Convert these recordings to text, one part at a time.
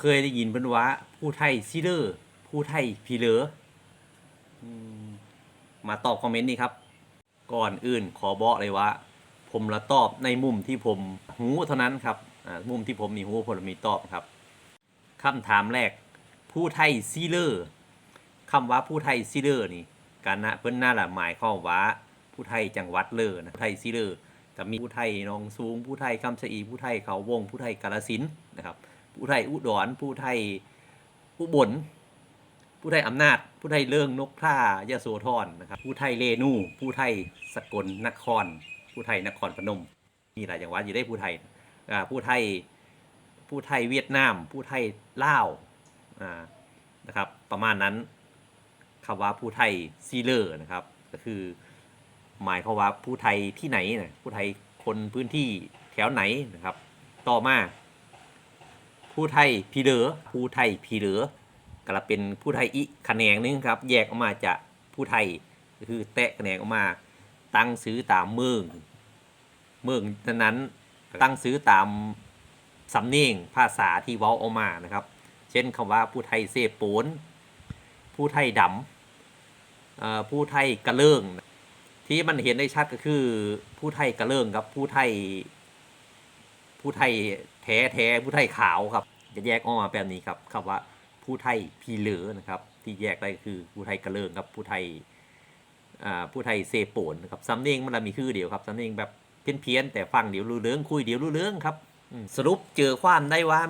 เคยได้ยินเพิ่นว่า ผู้ไทยซีเลอร์ผู้ไทยพีเลอมาตอบคอมเมนต์นี้ครับ ก่อนอื่นขอบอกเลยว่า ผมละตอบในมุมที่ผมหูเท่านั้นครับอ่ามุมที่ผมมีหูผมมีตอบครับคำถามแรก ผู้ไทยซีเลอร์คำว่าผู้ไทยซีเลอร์นี่การนะเพิ่นน่าละหมายความว่าผู้ไทยจังหวัดเลยนะผู้ไทยซีเลอร์ก็มีผู้ไทยนองสูง ผู้ไทยคำชะอีผู้ไทยเขาวงผู้ไทยกาลสินนะครับ ผู้ไทยอุดรผู้ไทยอุบลผู้ไทยอำนาจ ผู้ไทยเลื่องนกท่ายโสธรนะครับผู้ไทยเลนูผู้ไทยสกลนคร ผู้ไทยนครพนมมีหลายจังหวัดอยู่ได้ผู้ไทยผู้ไทยผู้ไทยเวียดนาม ผู้ไทยลาวอ่านะครับประมาณนั้นคำว่าผู้ไทยซีเลอร์นะครับก็คือหมายความว่าผู้ไทยที่ไหนนะผู้ไทยคนพื้นที่แถวไหนนะครับ ต่อมา ผู้ไทยพีเหลือผู้ไทยพีเหลือก็ละเป็นผู้ไทยอีกแขนงหนึงครับ แยกออกมาจากผู้ไทยก็คือแตะแขนงออกมา ตั้งซื้อตามเมืองเมืองนั้นตั้งซื้อตามสำเนียงภาษาที่เว้าออกมานะครับ เช่นคำว่าผู้ไทยเซโปนผู้ไทยดำเอ่อผู้ไทยกระเลิงที่มันเห็นได้ชัดก็คือผู้ไทยกระเลิงกับผู้ไทย ผู้ไทยแท้แท้ผู้ไทยขาวครับ จะแยกออกมาแบบนี้ครับคำว่าผู้ไทยพีเหลือนะครับ ที่แยกได้คือผู้ไทยกระเลิงกับผู้ไทยผู้ไทยเซโปนนะครับสำเนียงมันละมีคือเดียวครับสำเนียงแบบเพี้ยนๆแต่ฟังเดี๋ยวรู้เรื่องคุยเดี๋ยวรู้เรื่องครับสรุปเจอความได้ว่า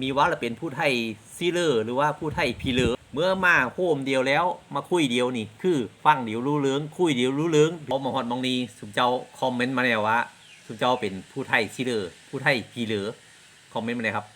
มีว่าเราเป็นผู้ไทยซีเลอร์หรือว่าผู้ไทยพีเหลือเมื่อมาโฮมเดียวแล้วมาคุยเดียวนี่ คือฟังเดี๋ยวรู้เรื่องคุยเดี๋ยวรู้เรื่องพอมาฮอดมองนี้สุมเจ้าคอมเมนต์มาแล้วว่า สุมเจ้าเป็นผู้ไทยซีเลอร์ผู้ไทยพีเลอคอมเมนต์มาเลยครับ